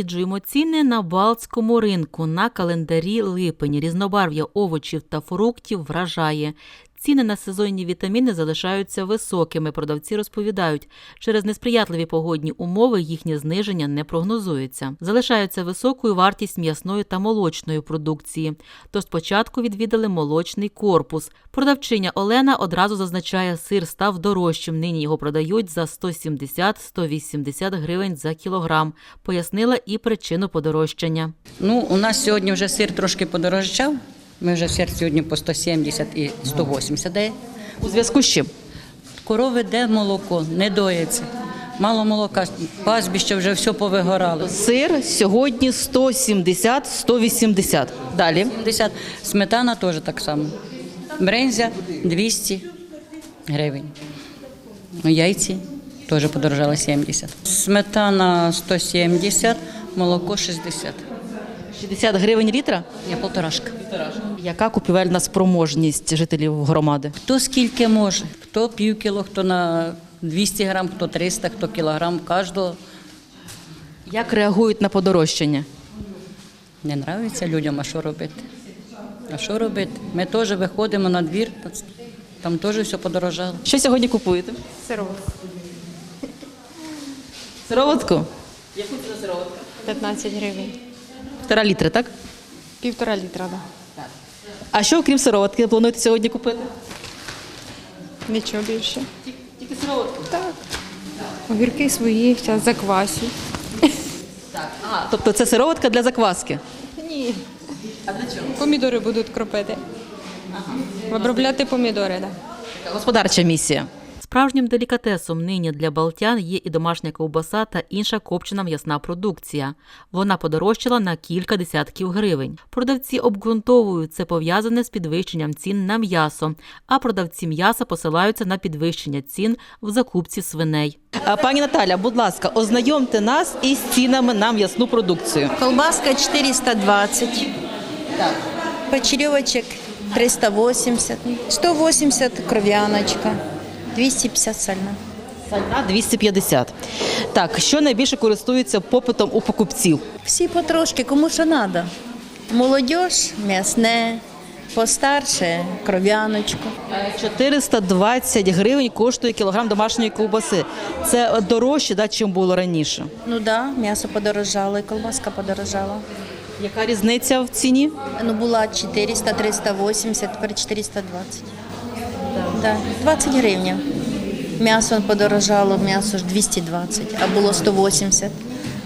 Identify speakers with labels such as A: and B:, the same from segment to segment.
A: Досліджуємо ціни на Балтському ринку на календарі липень. Різнобарв'я овочів та фруктів вражає. Ціни на сезонні вітаміни залишаються високими. Продавці розповідають, через несприятливі погодні умови їхнє зниження не прогнозується. Залишається високою вартість м'ясної та молочної продукції. Тож спочатку відвідали молочний корпус. Продавчиня Олена одразу зазначає, сир став дорожчим. Нині його продають за 170-180 гривень за кілограм. Пояснила і причину подорожчання.
B: Ну, у нас сьогодні вже сир трошки подорожчав. Ми вже сир сьогодні по 170 і 180 дає.
A: У зв'язку з чим?
B: Корови де молоко, не доїться. Мало молока, пастбище вже все повигорало.
A: Сир сьогодні 170-180. Далі.
B: 70, сметана теж так само. Брензя 200 гривень. Яйці теж подорожали 70. Сметана 170, молоко 60.
A: 60 гривень літра.
B: Я полторашка.
A: Яка купівельна спроможність жителів громади?
B: Хто скільки може, хто пів кіло, хто на 200 грам, хто 300, хто кілограм, кожного
A: Як реагують на подорожчання?
B: не нравиться людям, а що робити? А що робити? Ми теж виходимо на двір, там теж все подорожало.
A: Що сьогодні купуєте?
C: Сироватку.
A: Сироватку?
C: 15 гривень.
A: Півтора літри, так?
C: Півтора літра, да.
A: А що, окрім сироватки, плануєте сьогодні купити?
C: Нічого більше.
A: Тільки сироватку.
C: Так. Огірки свої, зараз заквасю.
A: А, тобто це сироватка для закваски?
C: Ні. А для чого? Помідори будуть кропити. Обробляти помідори, так. Да.
A: Господарча місія. Справжнім делікатесом нині для балтян є і домашня ковбаса та інша копчена м'ясна продукція. Вона подорожчала на кілька десятків гривень. Продавці обґрунтовують це пов'язане з підвищенням цін на м'ясо, а продавці м'яса посилаються на підвищення цін в закупці свиней. Пані Наталя, будь ласка, ознайомте нас із цінами на м'ясну продукцію.
D: Колбаска 420. Так. Почеревочек 380. 180 кров'яночка. 250 сальна.
A: Сальна 250. Так, що найбільше користується попитом у покупців?
D: Всі потрошки, кому що треба. Молодіж, м'ясне, постарше кров'яночку.
A: 420 гривень коштує кілограм домашньої ковбаси. Це дорожче, да, чим було раніше.
D: Ну так, да, м'ясо подорожало, і колбаска подорожала.
A: Яка різниця в ціні?
D: Ну була 400, 380, тепер 420. Да. 20 гривень. М'ясо подорожало, м'ясо ж 220, а було 180.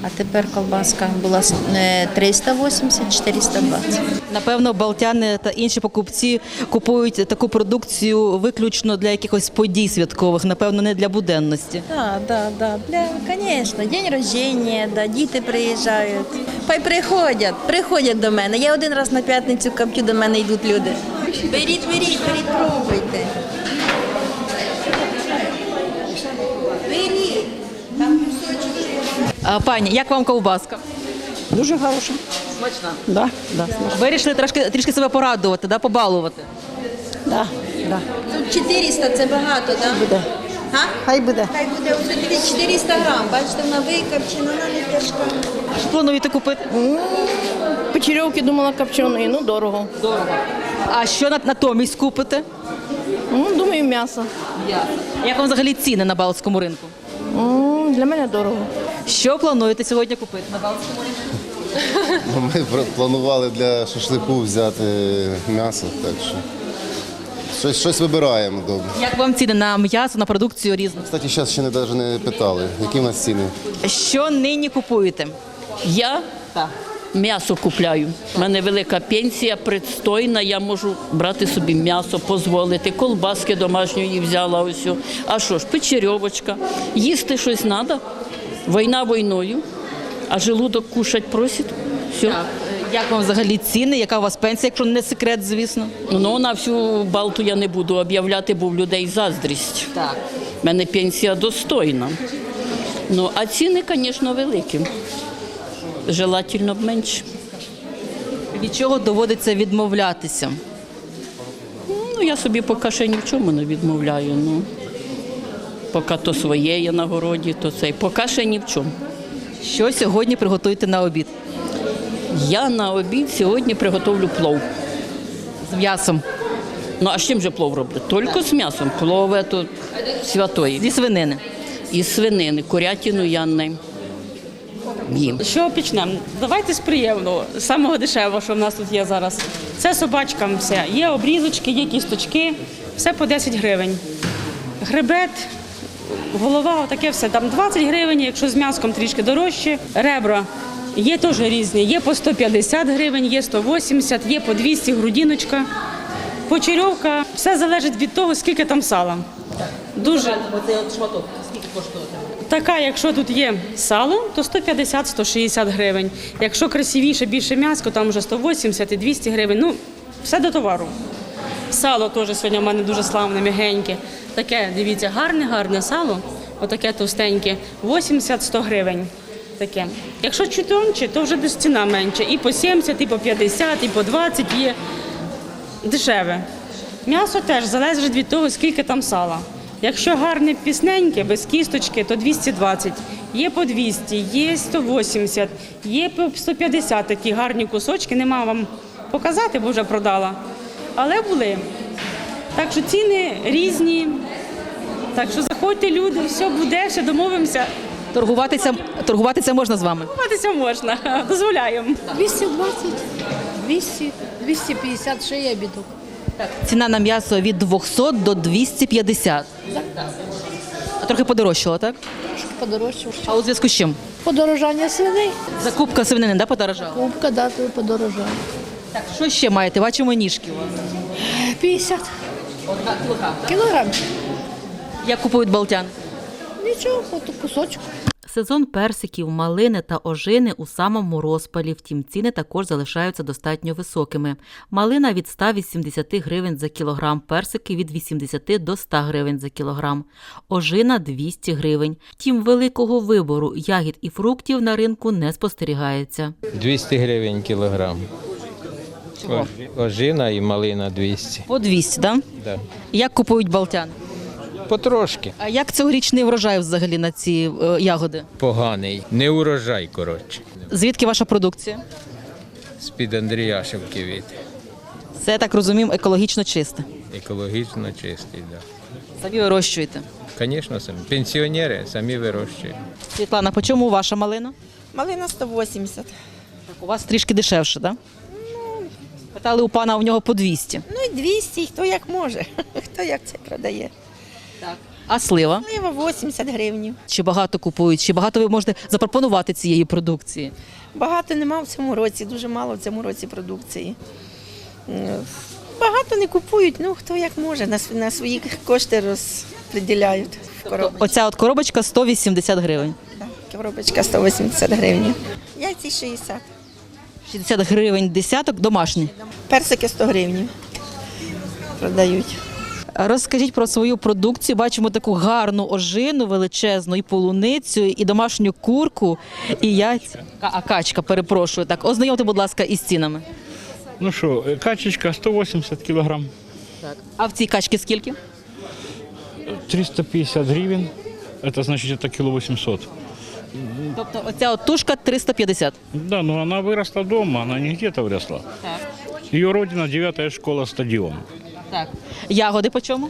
D: А тепер колбаска була е, 380, 420.
A: Напевно, балтяни та інші покупці купують таку продукцію виключно для якихось подій святкових, напевно, не для буденності.
D: Так, так, так. Для, звісно, день рождення, да, діти приїжджають. Хай приходять, приходять до мене. Я один раз на п'ятницю каптю, до мене йдуть люди. Беріть, беріть, беріть, пробуйте. Беріть. Там кусочок.
A: А, пані, як вам ковбаска?
E: Дуже хороша.
A: Смачна.
E: Да, да, смачна.
A: Вирішили трошки трішки себе порадувати, да, побалувати.
E: Да, да.
D: Тут 400 це багато, так?
E: Буде.
D: Га?
E: Хай буде.
D: Хай буде вже дивіться, 400 грам. Бачите, вона викопчена, вона не тяжка.
A: Що плануєте купити?
E: Печерьовки думала копченої, ну дорого.
A: Дорого. А що на- натомість купите?
E: Ну, думаю, м'ясо.
A: Як вам взагалі ціни на Балтському ринку?
E: М, Для мене дорого.
A: Що плануєте сьогодні купити на Балтському ринку?
F: Ми планували для шашлику взяти м'ясо, так що щось, щось вибираємо добре.
A: Як вам ціни на м'ясо, на продукцію різну?
F: Кстати, зараз ще не, навіть не питали, які в нас ціни.
A: Що нині купуєте?
G: Я м'ясо купляю. У мене велика пенсія, пристойна, я можу брати собі м'ясо, дозволити. Колбаски домашньої взяла ось. А що ж, печерьовочка. Їсти щось треба. Війна війною, а желудок кушать просить. Все.
A: Так, як вам взагалі ціни? Яка у вас пенсія, якщо не секрет, звісно?
G: Ну, на всю Балту я не буду об'являти, бо в людей заздрість.
A: Так.
G: У мене пенсія достойна. Ну, а ціни, звісно, великі. Желательно б менше.
A: Від чого доводиться відмовлятися?
G: Ну, я собі поки ще ні в чому не відмовляю. Ну, поки то своє є на городі, то цей. Поки ще ні в чому.
H: Що сьогодні приготуєте на обід?
G: Я на обід сьогодні приготовлю плов.
H: З м'ясом.
G: Ну а з чим же плов роблю? Тільки з м'ясом. Плов тут святої.
H: Зі свинини.
G: Із свинини, курятину я не їм.
I: Що почнемо? Давайте з приємного, з самого дешевого, що в нас тут є зараз. Це собачкам все. Є обрізочки, є кісточки, все по 10 гривень. Гребет, голова, таке все. Там 20 гривень, якщо з м'яском трішки дорожче. Ребра є теж різні. Є по 150 гривень, є 180, є по 200 грудіночка. Почерьовка. Все залежить від того, скільки там сала. Дуже
H: от шматок. Скільки коштує?
I: Така, якщо тут є сало, то 150-160 гривень. Якщо красивіше, більше м'яско, там вже 180 і 200 гривень. Ну, все до товару. Сало теж сьогодні в мене дуже славне, м'ягеньке. Таке, дивіться, гарне, гарне сало, отаке товстеньке, 80-100 гривень. Таке. Якщо чуть тонче, то вже десь ціна менша. І по 70, і по 50, і по 20 є дешеве. М'ясо теж залежить від того, скільки там сала. Якщо гарне пісненьке, без кісточки, то 220. Є по 200, є 180, є по 150 такі гарні кусочки. Нема вам показати, бо вже продала. Але були. Так що ціни різні. Так що заходьте, люди, все буде, все домовимося.
H: Торгуватися, торгуватися можна з вами.
I: Купатися можна, дозволяємо.
E: 220, 200, 250 ще є бідок.
H: Ціна на м'ясо від 200 до 250. А трохи подорожчало, так?
E: Трошки подорожчав.
H: А у зв'язку з чим?
E: Подорожання свиней.
H: Закупка свинини, да, подорожала?
E: Кубка дати подорожання.
H: Так, що ще маєте? Бачимо ніжки у вас.
E: 50 кілограм.
H: Як купують балтян?
E: Нічого, от кусочок.
H: Сезон персиків, малини та ожини у самому розпалі, втім ціни також залишаються достатньо високими. Малина від 180 гривень за кілограм, персики від 80 до 100 гривень за кілограм, ожина 200 гривень. Втім, великого вибору ягід і фруктів на ринку не спостерігається.
J: 200 гривень кілограм. Ож- Ожина і малина 200.
H: По 200, так?
J: Да.
H: Як купують балтян?
J: Потрошки.
H: А як цьогорічний врожай взагалі на ці е, ягоди?
J: Поганий. Не урожай, коротше.
H: Звідки ваша продукція?
J: З-під Андріяшевки від.
H: Це, я так розумію, екологічно чисте.
J: Екологічно чистий, да.
H: Самі вирощуєте.
J: Звісно, самі. Пенсіонери самі вирощують.
H: Світлана, по чому ваша малина?
K: Малина 180.
H: Так, у вас трішки дешевше, так? Питали у пана, у нього по 200.
K: Ну і 200, хто як може, хто як це продає.
H: А слива?
K: Слива 80 гривень.
H: Чи багато купують? Чи багато ви можете запропонувати цієї продукції?
K: Багато нема в цьому році, дуже мало в цьому році продукції. Багато не купують, ну хто як може, на, на свої кошти розподіляють в коробочку.
H: Оця от коробочка 180 гривень.
K: Так, Коробочка 180 гривень. Яйці 60.
H: 60 гривень десяток домашні.
K: Персики 100 гривень. Продають.
H: Розкажіть про свою продукцію. Бачимо таку гарну ожину, величезну, і полуницю, і домашню курку, і яйця. А качка, перепрошую. Так, ознайомте, будь ласка, із цінами.
L: Ну що, качечка 180 кілограм, Так.
H: А в цій качці скільки?
L: 350 гривень. Это значит это кило 800.
H: Тобто оця от тушка 350.
L: Да, но она выросла дома, она не где-то выросла. Ее родина девятая школа стадион.
H: Так. Ягоди по чому?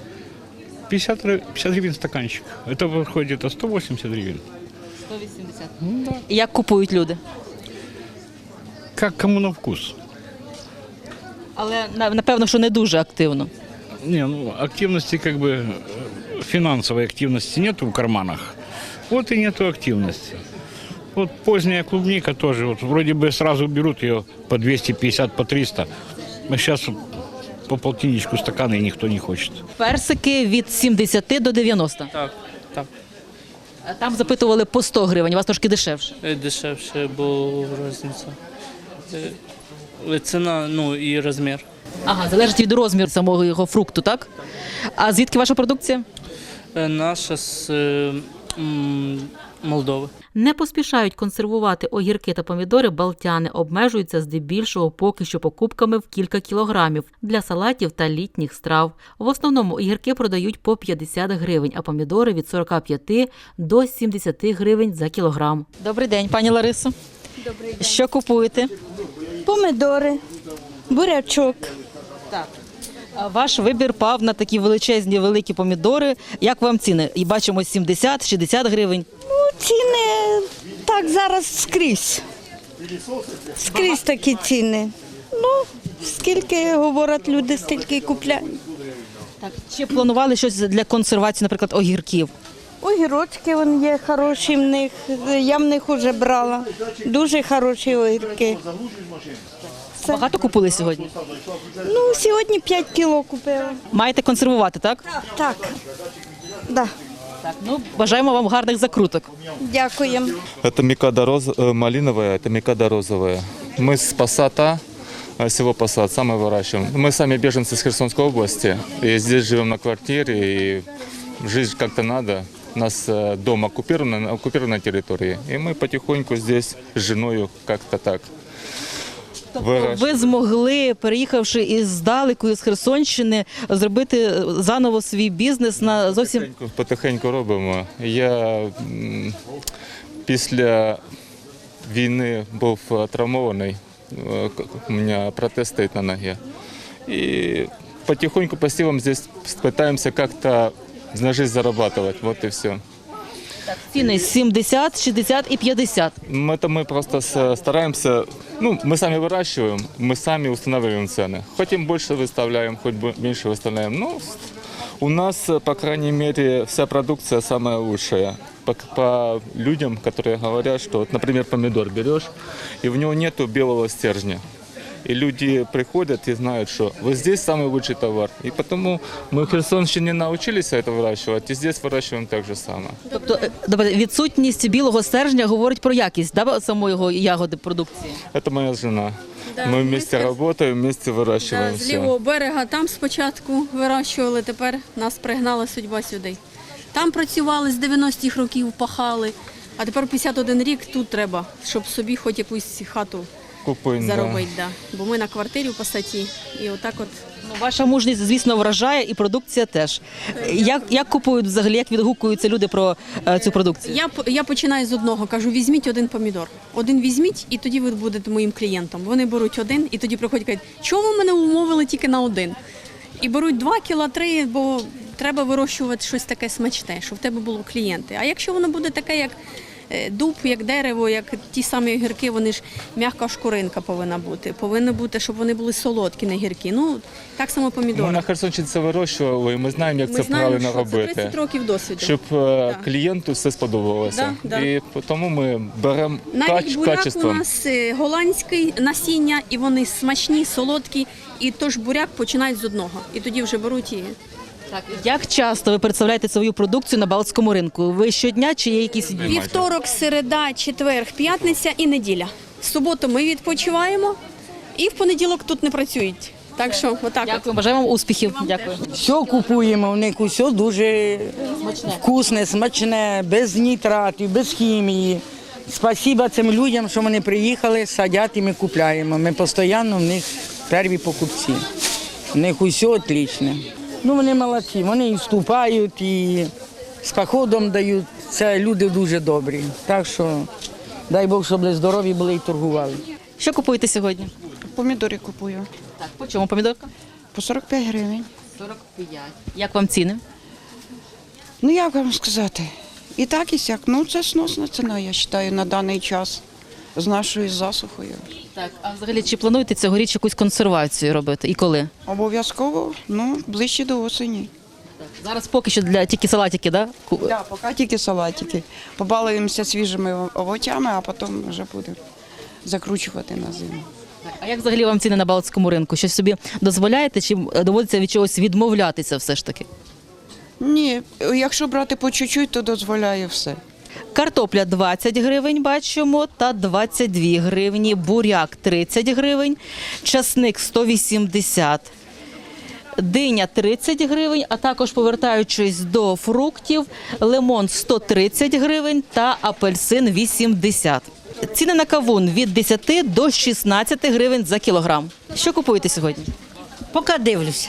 L: 50, гри- 50 гривен стаканчик. Это выходит где-то 180 гривен.
H: 180. І як купують люди?
L: Как кому на вкус.
H: Але на- напевно, що не дуже активно.
L: Не, ну активности как бы э, финансовой активности нету в карманах. Вот и нету активности. Вот поздняя клубника тоже, вот вроде бы сразу берут ее по 250, по 300. А сейчас по полтинничку стакана и никто не хочет.
H: Персики від 70 до 90.
M: Так, так.
H: А там запитували по 100 гривень, у вас трошки дешевше.
M: Е, Дешевше, бо різниця. Е, Ціна, ну і розмір.
H: Ага, залежить від розміру самого його фрукту, так? А звідки ваша продукція?
M: Е, Наша з е, Молдови.
A: Не поспішають консервувати огірки та помідори балтяни, обмежуються здебільшого поки що покупками в кілька кілограмів для салатів та літніх страв. В основному огірки продають по 50 гривень, а помідори від 45 до 70 гривень за кілограм.
H: Добрий день, пані Ларисо. Добрий день. Що купуєте?
N: Помидори, бурячок.
H: А Ваш вибір пав на такі величезні великі помідори. Як вам ціни? І бачимо 70-60 гривень.
N: Ну, ціни так зараз скрізь. Скрізь такі ціни. Ну, скільки говорять люди, стільки й купляють.
H: Так. Чи планували щось для консервації, наприклад, огірків?
N: Огірочки вон є хороші в них. Я в них вже брала. Дуже хороші огірки
H: Багато купили сьогодні?
N: Ну, сьогодні 5 кіло купила.
H: Маєте консервувати, так?
N: Так. Да.
H: Так. Ну, бажаємо вам гарних закруток.
N: Дякуємо.
O: Это микада роз... э, малиновая, это микада розовая. Мы с Пассата, э, село Пассат, самое выращиваем. Мы сами беженцы с Херсонской области, и здесь живем на квартире, и жить как-то надо. У нас э, дом оккупирован, на оккупированной территории, и мы потихоньку здесь с женой как-то так выращиваем.
H: Ви змогли, переїхавши із здалеку, з Херсонщини, зробити заново свій бізнес на зовсім
O: Потихеньку, потихеньку робимо. Я м, після війни був е, травмований. Е, к- У мене протез стоїть на ноге. І потихоньку по силам здесь пытаемся как-то на жизнь зарабатывать. Вот и все.
H: ціни 70, 60 і 50.
O: Мы, это мы просто с- стараемся, ну, мы сами выращиваем, мы сами устанавливаем цены. Хотим больше выставляем, хоть бы меньше выставляем. Ну, у нас, э, по крайней мере, вся продукция самая лучшая. По, по людям, которые говорят, что, вот, например, помидор берешь, и в него нету белого стержня. И люди приходят и знают, что вот здесь самый лучший товар. И потому мы в Херсонщине научились это выращивать, и здесь выращиваем так же самое.
H: Тобто е, добре, відсутність білого стержня говорить про якість да, самої ягоди продукції.
O: Это моя жена. мы вместе работаем, вместе выращиваем
P: З
O: все.
P: лівого берега там спочатку вирощували, тепер нас пригнала судьба сюди. Там працювали з 90-х років, пахали, а тепер 51 рік тут треба, щоб собі хоч якусь хату
O: Да.
P: заробити. Да. Бо ми на квартирі в Пасаті. І отак от
H: Ну, ваша мужність, звісно, вражає, і продукція теж. Як, як купують взагалі, як відгукуються люди про е, цю продукцію?
P: Я, я починаю з одного, кажу, візьміть один помідор. Один візьміть, і тоді ви будете моїм клієнтом. Вони беруть один, і тоді приходять кажуть, чого ви мене умовили тільки на один? І беруть два кіла, три, бо треба вирощувати щось таке смачне, щоб в тебе було клієнти. А якщо воно буде таке, як дуб, як дерево, як ті самі огірки, вони ж м'яка шкуринка повинна бути. Повинно бути, щоб вони були солодкі, не гіркі. Ну, так само
O: Ми на Херсонщині це вирощували, і ми знаємо, як
P: Ми
O: це
P: знаємо,
O: правильно
P: що це 30 років досвіду.
O: Щоб е, клієнту все сподобалося.
P: Да, да.
O: І тому ми беремо
P: Навіть буряк
O: качеством.
P: у нас е, голландський насіння, і вони смачні, солодкі. І тож буряк починають з одного. І тоді вже беруть і
H: Як часто ви представляєте свою продукцію на Балтському ринку? Ви щодня чи є якісь дні?
P: вівторок, середа, четвер, п'ятниця і неділя. В суботу ми відпочиваємо, і в понеділок тут не працюють. Так що, отак.
H: Дякую, бажаємо вам успіхів. Дякую.
Q: Все купуємо, в них усе дуже вкусне, смачне, без нітратів, без хімії. Спасибо цим людям, що вони приїхали, садять і ми купляємо. Ми постійно в них перві покупці. В них усе отлічне. Ну вони молодці, вони і вступають, і з походом дають. Це люди дуже добрі. Так що дай Бог, щоб здорові були і торгували.
H: Що купуєте сьогодні?
R: Помідори купую.
H: Так, по чому помідорка?
R: По 45 гривень.
H: 45. Як вам ціни?
R: Ну як вам сказати? І так, і сяк. Ну це сносна ціна, я вважаю, на даний час з нашою засухою.
H: Так, а взагалі чи плануєте цьогоріч якусь консервацію робити? І коли?
R: Обов'язково, ну, ближче до осені.
H: Зараз поки що для тільки салатики, да? Ку-
R: Так, да, поки тільки салатики. Побалуємося свіжими овочами, а потім вже будемо закручувати на зиму.
H: А як взагалі вам ціни на Балтському ринку? Щось собі дозволяєте, чи доводиться від чогось відмовлятися все ж таки?
R: Ні, якщо брати по чуть-чуть, то дозволяє все.
H: Картопля 20 гривень бачимо та 22 гривні, буряк 30 гривень, часник 180, диня 30 гривень, а також повертаючись до фруктів, лимон 130 гривень та апельсин 80. Ціни на кавун від 10 до 16 гривень за кілограм. Що купуєте сьогодні?
N: Поки дивлюся.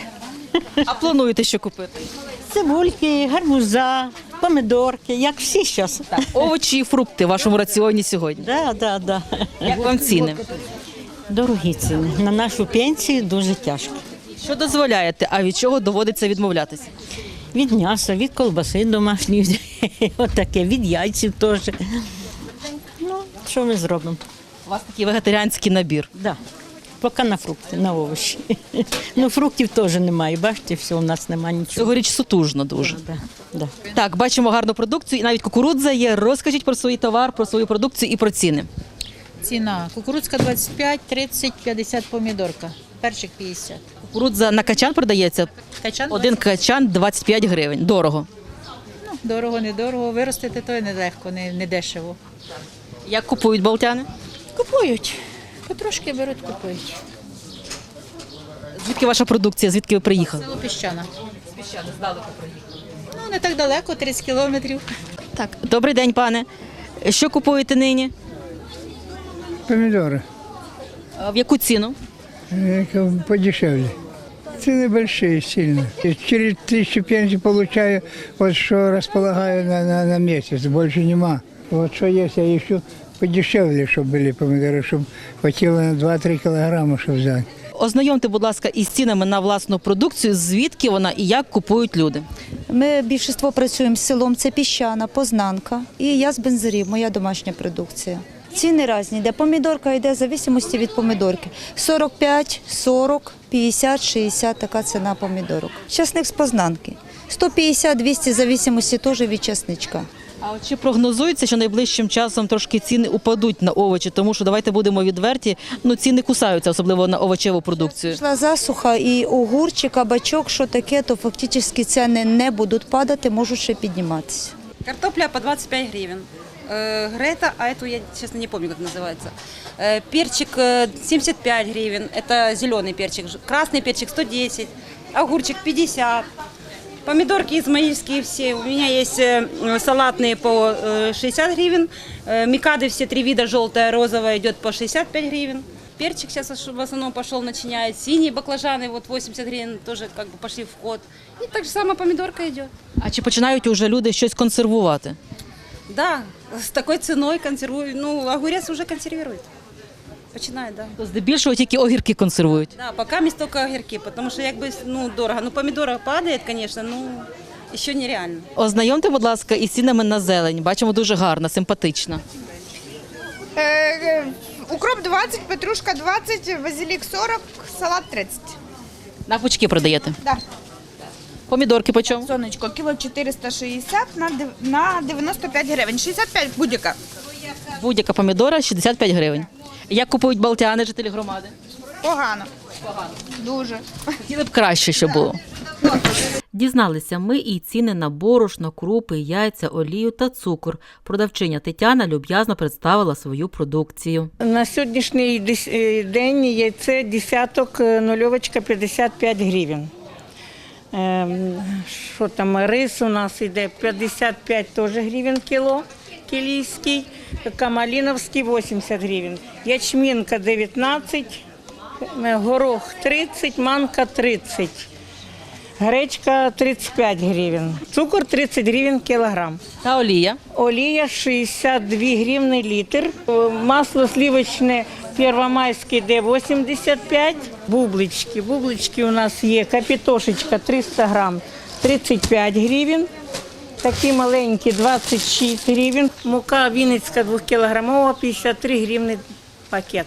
H: А плануєте що купити?
N: Цибульки, гарбуза, помидорки, як всі зараз.
H: Овочі і фрукти в вашому раціоні сьогодні.
N: Да, да, да.
H: Як вам ціни?
N: Дорогі ціни. На нашу пенсію дуже тяжко.
H: Що дозволяєте, а від чого доводиться відмовлятися?
N: Від м'яса, від колбаси домашньої, отаке, від яйців теж. Ну, що ми зробимо?
H: У вас такий вегетаріанський набір.
N: Да. Поки на фрукти, на овочі. Ну, фруктів теж немає. Бачите, все, у нас немає нічого.
H: Цьогоріч сутужно дуже.
N: Да, да.
H: Так, бачимо гарну продукцію, і навіть кукурудза є. Розкажіть про свій товар, про свою продукцію і про ціни.
S: Ціна. Кукурудзка 25, 30, 50 помідорка. Перчик 50.
H: Кукурудза на качан продається.
S: Качан
H: Один качан 25 гривень. Дорого.
S: Ну, дорого, недорого. Виростити то й нелегко, не, не дешево.
H: Як купують балтяни?
S: Купують. Потрошки беруть, купують.
H: Звідки ваша продукція? Звідки ви приїхали?
S: Село Піщана. Піщана, здалеку приїхали. Ну, не так далеко, 30 кілометрів.
H: Так, добрий день, пане. Що купуєте нині?
T: Помидоры.
H: А В яку ціну?
T: Э, как Подешевле. Цены большие сильно. И Через тысячу пенсий получаю, вот что располагаю на, на, на месяц, больше нема. Вот что есть, я ищу подешевле, чтобы были помидоры, чтобы хватило на 2-3 килограмма, чтобы взять.
H: Ознайомте, будь ласка, із цінами на власну продукцію, звідки вона і як купують люди.
U: Ми більшість працюємо з селом, це піщана, познанка. І я з бензарів, моя домашня продукція. Ціни різні, де помідорка йде в зависимості від помідорки. 45, 40, 50, 60 така ціна помідорок. Часник з познанки. 150, 200 в зависимості теж від часничка.
H: А от чи прогнозується, що найближчим часом трошки ціни упадуть на овочі, тому що давайте будемо відверті, ну ціни кусаються, особливо на овочеву продукцію.
U: Пішла засуха і огурчик, кабачок, що таке, то фактично ціни не будуть падати, можуть ще підніматися.
V: Картопля по 25 гривен. Э, Грета, а эту я, честно, не помню, как называется. Э, Перчик э, 75 гривен, это зеленый перчик. Ж- Красный перчик 110, огурчик 50. Помидорки измаильские все. У меня есть э, салатные по э, 60 гривен. Э, Микады все три вида, желтая, розовая идет по 65 гривен. Перчик сейчас ос- в основном пошел, начиняет. Синие баклажаны, вот 80 гривен, тоже как бы пошли в ход. И так же самое помидорка идет.
H: А чи починають уже люди щось консервувати?
V: Да, с такой ценой консервуют. Ну, огурец уже консервируют. Починает, да.
H: Здебільшого тільки огірки консервують.
V: Да, пока есть только огірки, потому что якби, ну, дорого. Ну, помидора падает, конечно, ну, еще нереально.
H: Ознайомте, будь ласка, із цінами на зелень. Бачимо дуже гарна, симпатична.
W: Е, Укроп 20, петрушка 20, базилік 40, салат 30.
H: На пучки продаєте.
W: Да.
H: Помідорки по чому?
W: Сонечко, кіло 460 на дев- на 95 гривень. 65 будь-яка.
H: Будь-яка помідора 65 гривень. Як купують балтяни, жителі громади?
W: Погано. Погано. Дуже.
H: Хотіли б краще, щоб було.
A: Дізналися ми і ціни на борошно, крупи, яйця, олію та цукор. Продавчиня Тетяна люб'язно представила свою продукцію.
X: На сьогоднішній е, день яйце десяток е, нульовочка 55 гривень. Ем, Що там, рис у нас йде 55 теж гривень кіло, кілійський, камаліновський 80 гривень, ячмінка 19, е, горох 30, манка 30, гречка 35 гривень, цукор 30 гривень кілограм.
H: Та олія?
X: Олія 62 гривни літр. Масло сливочне Первомайське йде 85. Бублички. Бублички у нас є капітошечка 300 грам 35 гривень. Такі маленькі 26 гривень. Мука Вінницька 2 кілограмова 53 гривні пакет.